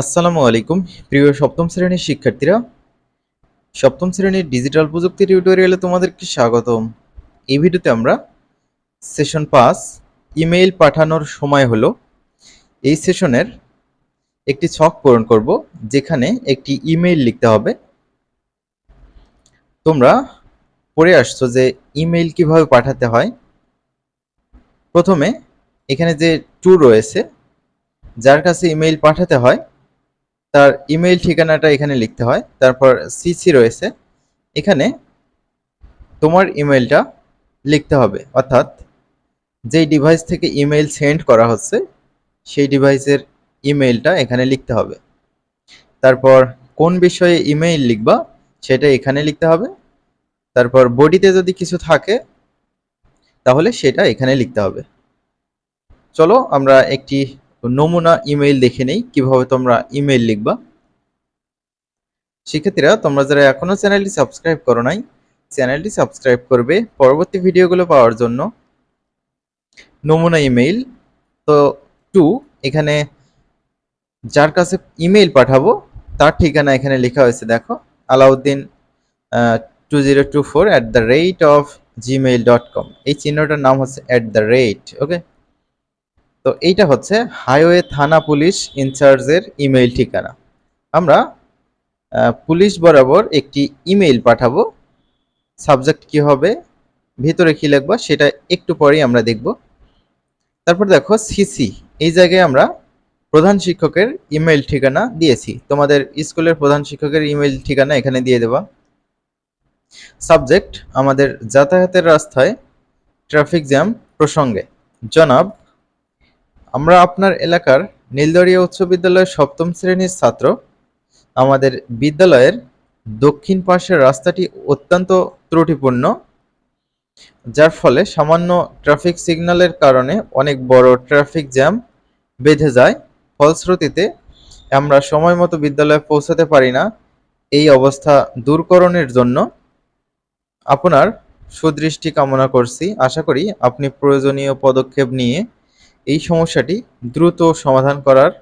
আসসালামু আলাইকুম। প্রিয় সপ্তম শ্রেণির শিক্ষার্থীরা, সপ্তম শ্রেণির ডিজিটাল প্রযুক্তি টিউটোরিয়ালে তোমাদেরকে স্বাগতম। এই ভিডিওতে আমরা সেশন পাস ইমেইল পাঠানোর সময় হলো। এই সেশনের একটি ছক পূরণ করব, যেখানে একটি ইমেইল লিখতে হবে। তোমরা পড়ে আসছো যে ইমেইল কীভাবে পাঠাতে হয়। প্রথমে এখানে যে টু রয়েছে, যার কাছে ইমেইল পাঠাতে হয় তার ইমেইল ঠিকানাটা এখানে লিখতে হয়, তারপর সিসি রয়েছে। এখানে তোমার ইমেইলটা লিখতে হবে, অর্থাৎ যেই ডিভাইস থেকে ইমেইল সেন্ড করা হচ্ছে, সেই ডিভাইসের ইমেইলটা এখানে লিখতে হবে। তারপর কোন বিষয়ে ইমেইল লিখবা, সেটা এখানে লিখতে হবে। তারপর বডিতে যদি কিছু থাকে, তাহলে সেটা এখানে লিখতে হবে। চলো আমরা একটি নমুনা ইমেইল দেখে নেই, কীভাবে তোমরা ইমেইল লিখবা? শিক্ষার্থীরা তোমরা যারা এখনও চ্যানেলটি সাবস্ক্রাইব করো নাই, চ্যানেলটি সাবস্ক্রাইব করবে পরবর্তী ভিডিওগুলো পাওয়ার জন্য। নমুনা ইমেইল তো টু এখানে যার কাছে ইমেইল পাঠাবো, তার ঠিকানা এখানে লেখা হয়েছে, দেখো, Alauddin two zero two four at the rate of Gmail dot com এই চিহ্নটার নাম হচ্ছে অ্যাট দ্য রেট ওকে তো এইটা হচ্ছে হাইওয়ে থানা পুলিশ ইনচার্জের ইমেইল ঠিকানা। আমরা পুলিশ বরাবর একটি ইমেইল পাঠাবো, সাবজেক্ট কি হবে, ভিতরে কি লিখব, সেটা একটু পরেই আমরা দেখব। তারপর দেখো, সিসি, এই জায়গায় আমরা প্রধান শিক্ষকের ইমেইল ঠিকানা দিয়েছি। তোমাদের স্কুলের প্রধান শিক্ষকের ইমেইল ঠিকানা এখানে দিয়ে দেবা। সাবজেক্ট, আমাদের যাতায়াতের রাস্তায়, ট্রাফিক জ্যাম প্রসঙ্গে। জনাব আমরা আপনার এলাকার নীলদরিয়া উচ্চ বিদ্যালয়ের সপ্তম শ্রেণির ছাত্র। আমাদের বিদ্যালয়ের দক্ষিণ পাশের রাস্তাটি অত্যন্ত ত্রুটিপূর্ণ, যার ফলে সামান্য ট্রাফিক সিগন্যালের কারণে অনেক বড় ট্রাফিক জ্যাম বেঁধে যায়। ফলশ্রুতিতে আমরা সময় মতো বিদ্যালয়ে পৌঁছাতে পারি না। এই অবস্থা দূরকরণের জন্য আপনার সুদৃষ্টি কামনা করছি। আশা করি আপনি প্রয়োজনীয় পদক্ষেপ নিয়ে এই সমস্যাটি দ্রুত সমাধান করার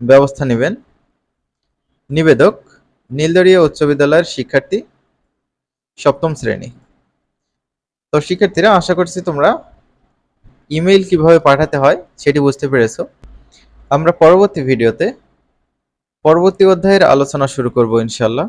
ব্যবস্থা নেবেন। নিবেদক, নীলদরিয়া উচ্চ বিদ্যালয়ের শিক্ষার্থী সপ্তম শ্রেণি। তো শিক্ষার্থীরা, আশা করছি তোমরা ইমেইল কীভাবে পাঠাতে হয় সেটি বুঝতে পেরেছ। আমরা পরবর্তী ভিডিওতে পরবর্তী অধ্যায়ের আলোচনা শুরু করব ইনশাল্লাহ